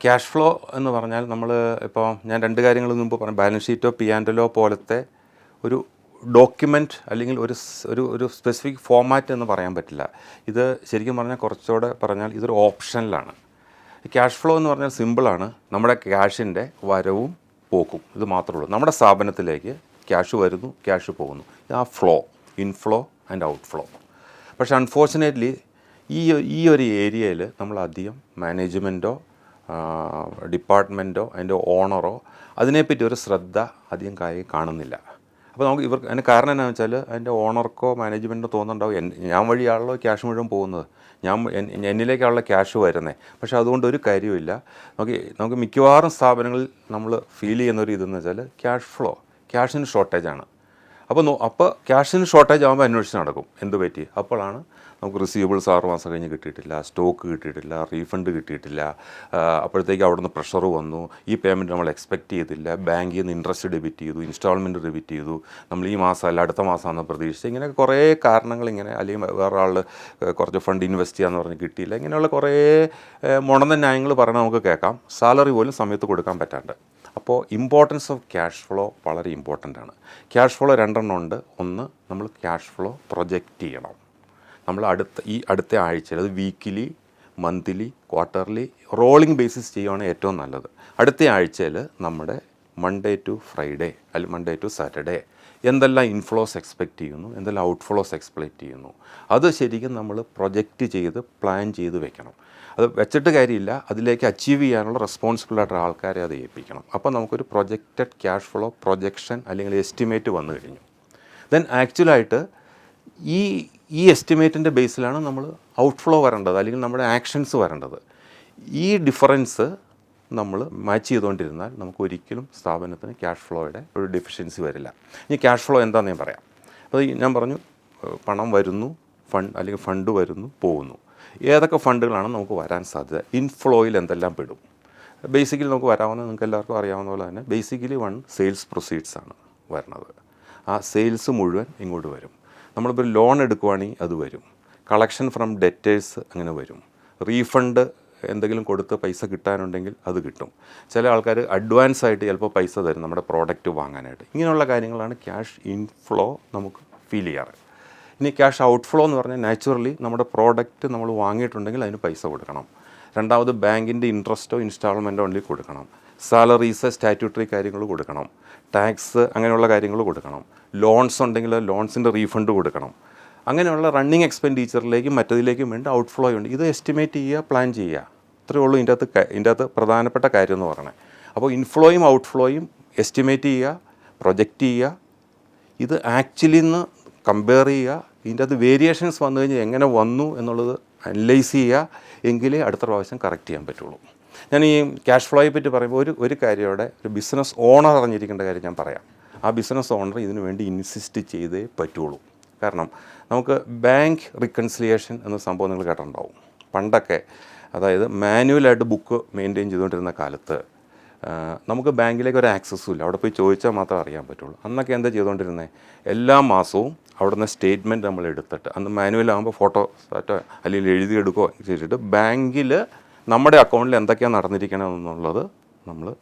Cash flow എന്ന് പറഞ്ഞാൽ നമ്മൾ ഇപ്പോൾ ഞാൻ രണ്ട് കാര്യങ്ങൾ മുമ്പ് പറഞ്ഞു ബാലൻസ് ഷീറ്റോ പി ആൻഡ് ആൻഡലോ പോലത്തെ ഒരു ഡോക്യുമെന്റ് അല്ലെങ്കിൽ ഒരു ഒരു ഒരു സ്പെസിഫിക് ഫോമാറ്റ് എന്ന് പറയാൻ പറ്റില്ല. ഇത് ശരിക്കും പറഞ്ഞാൽ കുറച്ചുകൂടെ പറഞ്ഞാൽ ഇതൊരു ഓപ്ഷനിലാണ് ക്യാഷ് ഫ്ലോ എന്ന് പറഞ്ഞാൽ സിമ്പിളാണ് നമ്മുടെ ക്യാഷിന്റെ വരവും പോക്കും. ഇത് മാത്രമേ ഉള്ളൂ. നമ്മുടെ സ്ഥാപനത്തിലേക്ക് ക്യാഷ് വരുന്നു ക്യാഷ് പോകുന്നു. ആ flow inflow and out flow പക്ഷേ അൺഫോർച്ചുനേറ്റ്ലി ഈ ഈ ഒരു ഏരിയയിൽ നമ്മൾ അധികം മാനേജ്മെന്റോ ഡിപ്പാർട്ട്മെന്റോ അതിന്റെ ഓണറോ അതിനെപ്പറ്റി ഒരു ശ്രദ്ധ അധികം കായി കാണുന്നില്ല. അപ്പോൾ നമുക്ക് ഇവർക്ക് അതിന് കാരണം എന്താണെന്ന് വെച്ചാൽ അതിന്റെ ഓണർക്കോ മാനേജ്മെന്റിനോ തോന്നുന്നുണ്ടാവും. ഞാൻ വഴിയാണല്ലോ ക്യാഷ് മുഴുവൻ പോകുന്നത്. ഞാൻ എന്നിലേക്കാണല്ലോ ക്യാഷ് വരുന്നത് പക്ഷേ അതുകൊണ്ട് ഒരു കാര്യമില്ല നമുക്ക് നമുക്ക് മിക്കവാറും സ്ഥാപനങ്ങളിൽ നമ്മൾ ഫീൽ ചെയ്യുന്ന ഒരു ഇതെന്ന് വെച്ചാൽ ക്യാഷ് ഫ്ലോ. ക്യാഷിന് ഷോർട്ടേജാണ്. അപ്പോൾ അപ്പോൾ ക്യാഷിന് ഷോർട്ടേജ് ആകുമ്പോൾ അന്വേഷിച്ച് നടക്കും. എന്ത് പറ്റി? അപ്പോഴാണ് നമുക്ക് റിസീവബിൾസ് ആറ് മാസം കഴിഞ്ഞ് കിട്ടിയിട്ടില്ല സ്റ്റോക്ക് കിട്ടിയിട്ടില്ല റീഫണ്ട് കിട്ടിയിട്ടില്ല. അപ്പോഴത്തേക്ക് അവിടുന്ന് പ്രഷർ വന്നു. ഈ പേയ്മെന്റ് നമ്മൾ എക്സ്പെക്റ്റ് ചെയ്തില്ല. ബാങ്കിൽ നിന്ന് ഇൻട്രസ്റ്റ് ഡെബിറ്റ് ചെയ്തു ഇൻസ്റ്റാൾമെന്റ് ഡെബിറ്റ് ചെയ്തു. നമ്മൾ ഈ മാസം അല്ല അടുത്ത മാസമാണെന്ന് പ്രതീക്ഷിച്ച് ഇങ്ങനെ കുറേ കാരണങ്ങൾ ഇങ്ങനെ അല്ലെങ്കിൽ വേറെ ആൾ കുറച്ച് ഫണ്ട് ഇൻവെസ്റ്റ് ചെയ്യാന്ന് പറഞ്ഞ് കിട്ടിയില്ല. ഇങ്ങനെയുള്ള കുറേ മുടന്ന ന്യായങ്ങൾ പറഞ്ഞാൽ നമുക്ക് കേൾക്കാം. സാലറി പോലും സമയത്ത് കൊടുക്കാൻ പറ്റാണ്ട്. അപ്പോൾ ഇമ്പോർട്ടൻസ് ഓഫ് ക്യാഷ് ഫ്ലോ വളരെ ഇമ്പോർട്ടന്റ് ആണ്. ക്യാഷ് ഫ്ലോ രണ്ടെണ്ണം ഉണ്ട്. ഒന്ന് നമ്മൾ ക്യാഷ് ഫ്ലോ പ്രൊജക്റ്റ് ചെയ്യണം. നമ്മൾ അടുത്ത ഈ അടുത്ത ആഴ്ചയിൽ അത് weekly monthly quarterly rolling basis ചെയ്യുകയാണ് ഏറ്റവും നല്ലത്. അടുത്ത ആഴ്ചയിൽ നമ്മുടെ മൺഡേ ടു ഫ്രൈഡേ അല്ലെങ്കിൽ മൺഡേ ടു സാറ്റർഡേ എന്തെല്ലാം ഇൻഫ്ലോസ് എക്സ്പെക്റ്റ് ചെയ്യുന്നു എന്തെല്ലാം ഔട്ട്ഫ്ലോസ് എക്സ്പെക്റ്റ് ചെയ്യുന്നു അത് ശരിക്കും നമ്മൾ പ്രൊജക്റ്റ് ചെയ്ത് പ്ലാൻ ചെയ്ത് വെക്കണം. അത് വെച്ചിട്ട് കാര്യമില്ല അതിലേക്ക് അച്ചീവ് ചെയ്യാനുള്ള റെസ്പോൺസിബിൾ ആയിട്ടുള്ള ആൾക്കാരെ അത് ഏൽപ്പിക്കണം. അപ്പോൾ നമുക്കൊരു പ്രൊജക്റ്റഡ് ക്യാഷ് ഫ്ലോ പ്രൊജക്ഷൻ അല്ലെങ്കിൽ എസ്റ്റിമേറ്റ് വന്നു കഴിഞ്ഞു. ദെൻ ആക്ച്വലായിട്ട് ഈ ഈ എസ്റ്റിമേറ്റിന്റെ ബേസിലാണ് നമ്മൾ ഔട്ട്ഫ്ലോ വരേണ്ടത് അല്ലെങ്കിൽ നമ്മുടെ ആക്ഷൻസ് വരേണ്ടത്. ഈ ഡിഫറൻസ് നമ്മൾ മാച്ച് ചെയ്തുകൊണ്ടിരുന്നാൽ നമുക്ക് ഒരിക്കലും സ്ഥാപനത്തിന് ക്യാഷ് ഫ്ലോയുടെ ഒരു ഡെഫിഷ്യൻസി വരില്ല. ഇനി ക്യാഷ് ഫ്ലോ എന്താണെന്ന് ഞാൻ പറയാം. അപ്പോൾ ഞാൻ പറഞ്ഞു പണം വരുന്നു ഫണ്ട് അല്ലെങ്കിൽ ഫണ്ട് വരുന്നു പോകുന്നു. ഏതൊക്കെ ഫണ്ടുകളാണ് നമുക്ക് വരാൻ സാധ്യത? ഇൻഫ്ലോയിൽ എന്തെല്ലാം പെടും? ബേസിക്കലി നമുക്ക് വരാവുന്ന നിങ്ങൾക്ക് എല്ലാവർക്കും അറിയാവുന്ന പോലെ തന്നെ ബേസിക്കലി വൺ സെയിൽസ് പ്രൊസീഡ്സ് ആണ് വരുന്നത് ആ സെയിൽസ് മുഴുവൻ ഇങ്ങോട്ട് വരും. നമ്മളിപ്പോൾ ലോൺ എടുക്കുവാണെങ്കിൽ അത് വരും. കളക്ഷൻ ഫ്രം ഡെറ്റേഴ്സ് അങ്ങനെ വരും. റീഫണ്ട് എന്തെങ്കിലും കൊടുത്ത് പൈസ കിട്ടാനുണ്ടെങ്കിൽ അത് കിട്ടും. ചില ആൾക്കാർ അഡ്വാൻസ് ആയിട്ട് ചിലപ്പോൾ പൈസ തരും നമ്മുടെ പ്രോഡക്റ്റ് വാങ്ങാനായിട്ട്. ഇങ്ങനെയുള്ള കാര്യങ്ങളാണ് ക്യാഷ് ഇൻഫ്ലോ നമുക്ക് ഫീൽ ചെയ്യാറ്. ഇനി ക്യാഷ് ഔട്ട്ഫ്ലോ എന്ന് പറഞ്ഞാൽ നാച്ചുറലി നമ്മുടെ പ്രോഡക്റ്റ് നമ്മൾ വാങ്ങിയിട്ടുണ്ടെങ്കിൽ അതിന് പൈസ കൊടുക്കണം. രണ്ടാമത് ബാങ്കിന്റെ ഇൻട്രസ്റ്റോ ഇൻസ്റ്റാൾമെന്റോ ഉണ്ടെങ്കിൽ കൊടുക്കണം. സാലറീസ് സ്റ്റാറ്റ്യൂട്ടറി കാര്യങ്ങൾ കൊടുക്കണം. ടാക്സ് അങ്ങനെയുള്ള കാര്യങ്ങൾ കൊടുക്കണം. ലോൺസ് ഉണ്ടെങ്കിൽ ലോൺസിന്റെ റീഫണ്ട് കൊടുക്കണം. അങ്ങനെയുള്ള റണ്ണിങ് എക്സ്പെൻഡിച്ചറിലേക്കും മറ്റതിലേക്കും വേണ്ടി ഔട്ട്ഫ്ലോ ഉണ്ട്. ഇത് എസ്റ്റിമേറ്റ് ചെയ്യുക പ്ലാൻ ചെയ്യുക. ഇത്രയേ ഉള്ളൂ ഇതിന്റെ അകത്ത് ഇതിന്റെ അകത്ത് പ്രധാനപ്പെട്ട കാര്യം എന്ന് പറയണേ അപ്പോൾ ഇൻഫ്ലോയും ഔട്ട്ഫ്ലോയും എസ്റ്റിമേറ്റ് ചെയ്യുക പ്രൊജക്റ്റ് ചെയ്യുക. ഇത് ആക്ച്വലി നിന്ന് കമ്പയർ ചെയ്യുക. ഇതിന്റെ അകത്ത് വേരിയേഷൻസ് വന്നു കഴിഞ്ഞാൽ എങ്ങനെ വന്നു എന്നുള്ളത് അനലൈസ് ചെയ്യുക. എങ്കിലേ അടുത്ത പ്രാവശ്യം കറക്റ്റ് ചെയ്യാൻ പറ്റുള്ളൂ. ഞാൻ ഈ ക്യാഷ് ഫ്ലോയെ പറ്റി പറയുമ്പോൾ ഒരു ഒരു കാര്യം അവിടെ ഒരു ബിസിനസ് ഓണർ അറിഞ്ഞിരിക്കേണ്ട കാര്യം ഞാൻ പറയാം. ആ ബിസിനസ് ഓണർ ഇതിനു വേണ്ടി ഇൻസിസ്റ്റ് ചെയ്തേ പറ്റുള്ളൂ. കാരണം നമുക്ക് ബാങ്ക് റിക്കൺസിലിയേഷൻ എന്ന സംഭവം നിങ്ങൾ കേട്ടിട്ടുണ്ടാവും. പണ്ടൊക്കെ അതായത് മാനുവലായിട്ട് ബുക്ക് മെയിന്റെയിൻ ചെയ്തുകൊണ്ടിരുന്ന കാലത്ത് നമുക്ക് ബാങ്കിലേക്ക് ഒരു ആക്സസ്സും ഇല്ല. അവിടെ പോയി ചോദിച്ചാൽ മാത്രമേ അറിയാൻ പറ്റുള്ളൂ. അന്നൊക്കെ എന്താ ചെയ്തുകൊണ്ടിരുന്നത് എല്ലാ മാസവും അവിടെ നിന്ന് സ്റ്റേറ്റ്മെന്റ് നമ്മൾ എടുത്തിട്ട് അന്ന് മാനുവലാകുമ്പോൾ ഫോട്ടോ സാറ്റോ അല്ലെങ്കിൽ എഴുതിയെടുക്കുകയോ ചെയ്തിട്ട് ബാങ്കിൽ നമ്മുടെ അക്കൗണ്ടിൽ എന്തൊക്കെയാണ് നടന്നിരിക്കണമെന്നുള്ളത് നമ്മൾ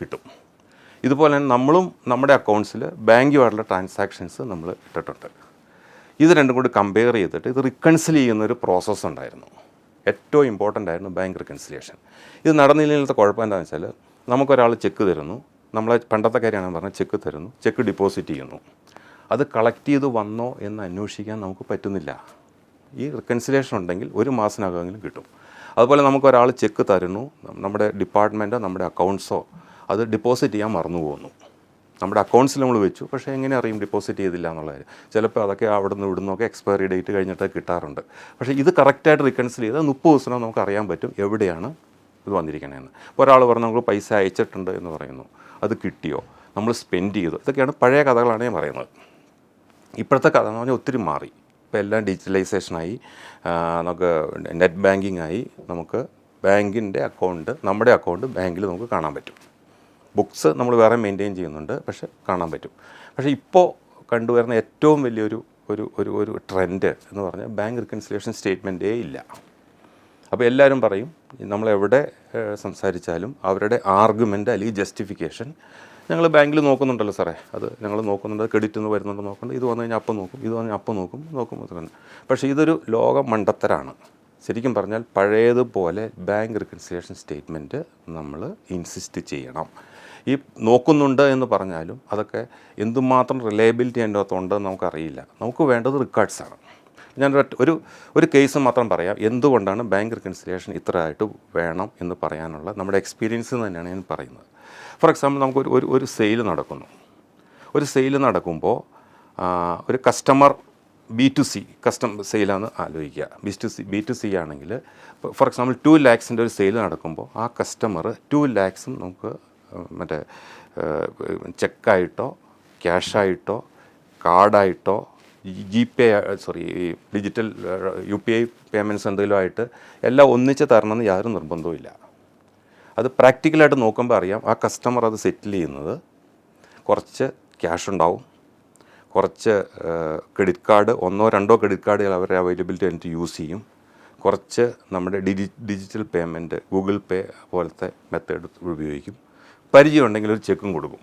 കിട്ടും. ഇതുപോലെ തന്നെ നമ്മളും നമ്മുടെ അക്കൗണ്ട്സിൽ ബാങ്കുമായിട്ടുള്ള ട്രാൻസാക്ഷൻസ് നമ്മൾ ഇട്ടിട്ടുണ്ട്. ഇത് രണ്ടും കൂടി കമ്പയർ ചെയ്തിട്ട് ഇത് റിക്കൺസിൽ ചെയ്യുന്ന ഒരു പ്രോസസ്സ് ഉണ്ടായിരുന്നു. ഏറ്റവും ഇമ്പോർട്ടന്റ് ആയിരുന്നു ബാങ്ക് റിക്കൺസിലിയേഷൻ ഇത് നടന്നില്ലാത്ത കുഴപ്പം എന്താണെന്ന് വെച്ചാൽ നമുക്കൊരാൾ ചെക്ക് തരുന്നു. നമ്മളെ പണ്ടത്തെ കാര്യമാണ് പറഞ്ഞാൽ ചെക്ക് തരുന്നു. ചെക്ക് ഡിപ്പോസിറ്റ് ചെയ്യുന്നു. അത് കളക്ട് ചെയ്ത് വന്നോ എന്ന് അന്വേഷിക്കാൻ നമുക്ക് പറ്റുന്നില്ല. ഈ റിക്കൺസിലേഷൻ ഉണ്ടെങ്കിൽ ഒരു മാസത്തിനകമെങ്കിലും കിട്ടും. അതുപോലെ നമുക്ക് ഒരാൾ ചെക്ക് തരുന്നു. നമ്മുടെ ഡിപ്പാർട്ട്മെന്റോ നമ്മുടെ അക്കൗണ്ട്സോ അത് ഡിപ്പോസിറ്റ് ചെയ്യാൻ മറന്നു പോകുന്നു. നമ്മുടെ അക്കൗണ്ട്സിൽ നമ്മൾ വെച്ചു. പക്ഷേ എങ്ങനെ അറിയും ഡിപ്പോസിറ്റ് ചെയ്തില്ല എന്നുള്ള കാര്യം? ചിലപ്പോൾ അതൊക്കെ അവിടെ നിന്ന് ഇവിടുന്നൊക്കെ എക്സ്പയറി ഡേറ്റ് കഴിഞ്ഞിട്ട് കിട്ടാറുണ്ട്. പക്ഷേ ഇത് കറക്റ്റായിട്ട് റിക്കൺസിൽ ചെയ്താൽ മുപ്പത് ദിവസം നമുക്ക് അറിയാൻ പറ്റും എവിടെയാണ് ഇത് വന്നിരിക്കണമെന്ന് ഇപ്പോൾ ഒരാൾ പറഞ്ഞു നമുക്ക് പൈസ അയച്ചിട്ടുണ്ട് എന്ന് പറയുന്നു. അത് കിട്ടിയോ? നമ്മൾ സ്പെൻഡ് ചെയ്തു. ഇതൊക്കെയാണ് പഴയ കഥകളാണ് ഞാൻ പറയുന്നത്. ഇപ്പോഴത്തെ കഥ എന്ന് പറഞ്ഞാൽ ഒത്തിരി മാറി. ഇപ്പോൾ എല്ലാം ഡിജിറ്റലൈസേഷനായി. നമുക്ക് നെറ്റ് ബാങ്കിങ് ആയി നമുക്ക് ബാങ്കിന്റെ അക്കൗണ്ട് നമ്മുടെ അക്കൗണ്ട് ബാങ്കിൽ നമുക്ക് കാണാൻ പറ്റും. ബുക്സ് നമ്മൾ വേറെ മെയിന്റെയിൻ ചെയ്യുന്നുണ്ട് പക്ഷെ കാണാൻ പറ്റും. പക്ഷേ ഇപ്പോൾ കണ്ടുവരുന്ന ഏറ്റവും വലിയൊരു ഒരു ഒരു ഒരു ട്രെൻഡ് എന്ന് പറഞ്ഞാൽ ബാങ്ക് റിക്കൺസിലേഷൻ സ്റ്റേറ്റ്മെന്റേ ഇല്ല. അപ്പോൾ എല്ലാവരും പറയും നമ്മളെവിടെ സംസാരിച്ചാലും അവരുടെ ആർഗ്യുമെന്റ് അല്ലെങ്കിൽ ജസ്റ്റിഫിക്കേഷൻ ഞങ്ങൾ ബാങ്കിൽ നോക്കുന്നുണ്ടല്ലോ സാറേ. അത് ഞങ്ങൾ നോക്കുന്നുണ്ട് ക്രെഡിറ്റ് എന്ന് വരുന്നുണ്ട് നോക്കുന്നുണ്ട്. ഇത് വന്നു കഴിഞ്ഞാൽ അപ്പം നോക്കും ഇത് വന്നു അപ്പം നോക്കും നോക്കും നോക്കും. പക്ഷേ ഇതൊരു ലോക മണ്ടത്തരാണ് ശരിക്കും പറഞ്ഞാൽ പഴയതുപോലെ ബാങ്ക് റിക്കൺസിലേഷൻ സ്റ്റേറ്റ്മെന്റ് നമ്മൾ ഇൻസിസ്റ്റ് ചെയ്യണം. ഈ നോക്കുന്നുണ്ട് എന്ന് പറഞ്ഞാലും അതൊക്കെ എന്തുമാത്രം റിലയബിലിറ്റി അതിന്റെ അകത്തുണ്ടെന്ന് നമുക്കറിയില്ല. നമുക്ക് വേണ്ടത് റെക്കോർഡ്സാണ് ഞാൻ ഒരു ഒരു കേസ് മാത്രം പറയാം. എന്തുകൊണ്ടാണ് ബാങ്ക് റിക്കൺസിലേഷൻ ഇത്രയായിട്ട് വേണം എന്ന് പറയാനുള്ള നമ്മുടെ എക്സ്പീരിയൻസ് തന്നെയാണ് ഞാൻ പറയുന്നത്. ഫോർ എക്സാമ്പിൾ നമുക്ക് ഒരു ഒരു സെയിൽ നടക്കുന്നു. ഒരു സെയിൽ നടക്കുമ്പോൾ ഒരു customer B to C custom സെയിലാണെന്ന് ആലോചിക്കുക. B to C B to C ആണെങ്കിൽ ഫോർ എക്സാമ്പിൾ ടു ലാക്സിന്റെ ഒരു സെയിൽ നടക്കുമ്പോൾ ആ കസ്റ്റമർ ടു ലാക്സും നമുക്ക് മറ്റേ ചെക്കായിട്ടോ ക്യാഷായിട്ടോ കാർഡായിട്ടോ G pay sorry digital U P I payments എന്തെങ്കിലും ആയിട്ട് എല്ലാം ഒന്നിച്ച് തരണമെന്ന് യാതൊരു നിർബന്ധവും ഇല്ല അത് പ്രാക്ടിക്കലായിട്ട് നോക്കുമ്പോൾ അറിയാം. ആ കസ്റ്റമർ അത് സെറ്റിൽ ചെയ്യുന്നത് കുറച്ച് ക്യാഷ് ഉണ്ടാവും. കുറച്ച് ക്രെഡിറ്റ് കാർഡ് ഒന്നോ രണ്ടോ ക്രെഡിറ്റ് കാർഡുകൾ അവരുടെ അവൈലബിലിറ്റി എനിക്ക് യൂസ് ചെയ്യും. കുറച്ച് നമ്മുടെ ഡിജി ഡിജിറ്റൽ പേയ്മെന്റ് ഗൂഗിൾ പേ പോലത്തെ മെത്തേഡ് ഉപയോഗിക്കും. പരിചയം ഉണ്ടെങ്കിൽ ഒരു ചെക്കും കൊടുക്കും.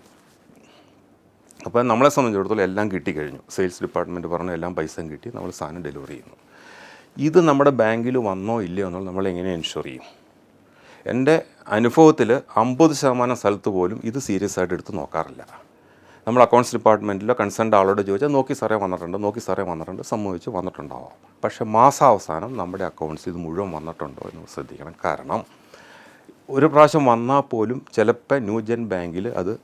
അപ്പോൾ നമ്മളെ സംബന്ധിച്ചിടത്തോളം എല്ലാം കിട്ടിക്കഴിഞ്ഞു സെയിൽസ് ഡിപ്പാർട്ട്മെന്റ് പറഞ്ഞു എല്ലാം പൈസയും കിട്ടി. നമ്മൾ സാധനം ഡെലിവറി ചെയ്യുന്നു. ഇത് നമ്മുടെ ബാങ്കിൽ വന്നോ ഇല്ലയോ എന്നുള്ളത് നമ്മൾ എങ്ങനെ എൻഷുർ ചെയ്യും? എന്റെ അനുഭവത്തിൽ അമ്പത് ശതമാനം സ്ഥലത്ത് പോലും ഇത് സീരിയസ് ആയിട്ട് എടുത്ത് നോക്കാറില്ല. നമ്മൾ അക്കൗണ്ട്സ് ഡിപ്പാർട്ട്മെന്റിലോ കൺസേൺഡ് ആളോട് ചോദിച്ചാൽ നോക്കി സാറേ വന്നിട്ടുണ്ട് നോക്കി സാറേ വന്നിട്ടുണ്ട് സംഭവിച്ച് വന്നിട്ടുണ്ടാവാം. പക്ഷേ മാസാവസാനം നമ്മുടെ അക്കൗണ്ട്സ് ഇത് മുഴുവൻ വന്നിട്ടുണ്ടോ എന്ന് ശ്രദ്ധിക്കണം. കാരണം ഒരു പ്രാവശ്യം വന്നാൽ പോലും ചിലപ്പോൾ ന്യൂജൻ ബാങ്കിൽ അത്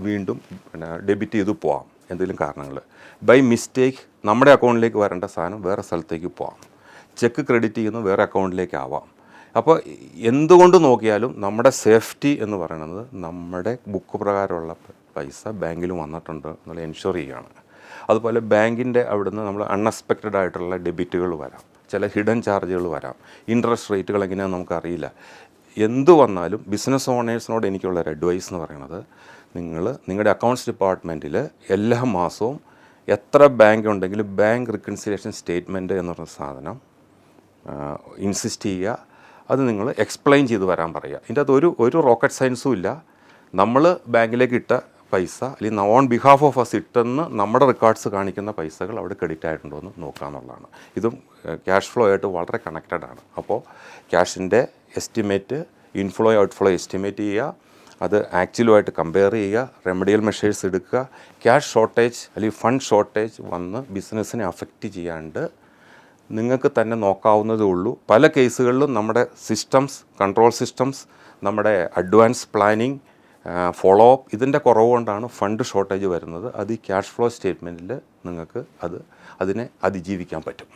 വീണ്ടും പിന്നെ ഡെബിറ്റ് ചെയ്ത് പോവാം. എന്തെങ്കിലും കാരണങ്ങൾ. ബൈ മിസ്റ്റേക്ക് നമ്മുടെ അക്കൗണ്ടിലേക്ക് വരേണ്ട സാധനം വേറെ സ്ഥലത്തേക്ക് പോവാം. ചെക്ക് ക്രെഡിറ്റ് ചെയ്യുന്നത് വേറെ അക്കൗണ്ടിലേക്ക് ആവാം. അപ്പോൾ എന്തുകൊണ്ട് നോക്കിയാലും നമ്മുടെ സേഫ്റ്റി എന്ന് പറയുന്നത് നമ്മുടെ ബുക്ക് പ്രകാരമുള്ള പൈസ ബാങ്കിൽ വന്നിട്ടുണ്ട് എന്നുള്ള എൻഷുർ ചെയ്യുകയാണ്. അതുപോലെ ബാങ്കിന്റെ അവിടുന്ന് നമ്മൾ അൺഎക്സ്പെക്റ്റഡ് ആയിട്ടുള്ള ഡെബിറ്റുകൾ വരാം. ചില ഹിഡൻ ചാർജുകൾ വരാം. ഇൻട്രസ്റ്റ് റേറ്റുകൾ എങ്ങനെയാണെന്ന് നമുക്കറിയില്ല. എന്തു വന്നാലും ബിസിനസ് ഓണേഴ്സിനോട് എനിക്കുള്ള ഒരു അഡ്വൈസ് എന്ന് പറയുന്നത് നിങ്ങൾ നിങ്ങളുടെ അക്കൗണ്ട്സ് ഡിപ്പാർട്ട്മെന്റിൽ എല്ലാ മാസവും എത്ര ബാങ്ക് ഉണ്ടെങ്കിലും ബാങ്ക് റിക്കൺസിലേഷൻ സ്റ്റേറ്റ്മെന്റ് എന്ന് പറയുന്ന സാധനം ഇൻസിസ്റ്റ് ചെയ്യുക അത് നിങ്ങൾ എക്സ്പ്ലെയിൻ ചെയ്ത് വരാൻ പറയുക. ഇതിന്റെ അകത്ത് ഒരു ഒരു റോക്കറ്റ് സയൻസും ഇല്ല. നമ്മൾ ബാങ്കിലേക്ക് ഇട്ട പൈസ അല്ലെങ്കിൽ ഓൺ ബിഹാഫ് ഓഫ് അസ് ഇട്ടെന്ന് നമ്മുടെ റെക്കോർഡ്സ് കാണിക്കുന്ന പൈസകൾ അവിടെ ക്രെഡിറ്റ് ആയിട്ടുണ്ടോ എന്ന് നോക്കുക എന്നുള്ളതാണ്. ഇതും ക്യാഷ് ഫ്ലോ ആയിട്ട് വളരെ കണക്റ്റഡ് ആണ്. അപ്പോൾ ക്യാഷിന്റെ എസ്റ്റിമേറ്റ് ഇൻഫ്ലോ ഔട്ട്ഫ്ലോ എസ്റ്റിമേറ്റ് ചെയ്യുക അത് ആക്ച്വലുമായിട്ട് കമ്പയർ ചെയ്യുക റെമഡിയൽ മെഷേഴ്സ് എടുക്കുക ക്യാഷ് ഷോർട്ടേജ് അല്ലെങ്കിൽ ഫണ്ട് ഷോർട്ടേജ് വന്ന് ബിസിനസ്സിനെ അഫക്റ്റ് ചെയ്യാണ്ട് നിങ്ങൾക്ക് തന്നെ നോക്കാവുന്നതേ ഉള്ളൂ. പല കേസുകളിലും നമ്മുടെ സിസ്റ്റംസ് കൺട്രോൾ സിസ്റ്റംസ് നമ്മുടെ അഡ്വാൻസ് പ്ലാനിങ് ഫോളോ അപ്പ് ഇതിന്റെ കുറവ് കൊണ്ടാണ് ഫണ്ട് ഷോർട്ടേജ് വരുന്നത്. അത് ഈ ക്യാഷ് ഫ്ലോ സ്റ്റേറ്റ്മെന്റിൽ നിങ്ങൾക്ക് അത് അതിനെ അതിജീവിക്കാൻ പറ്റും.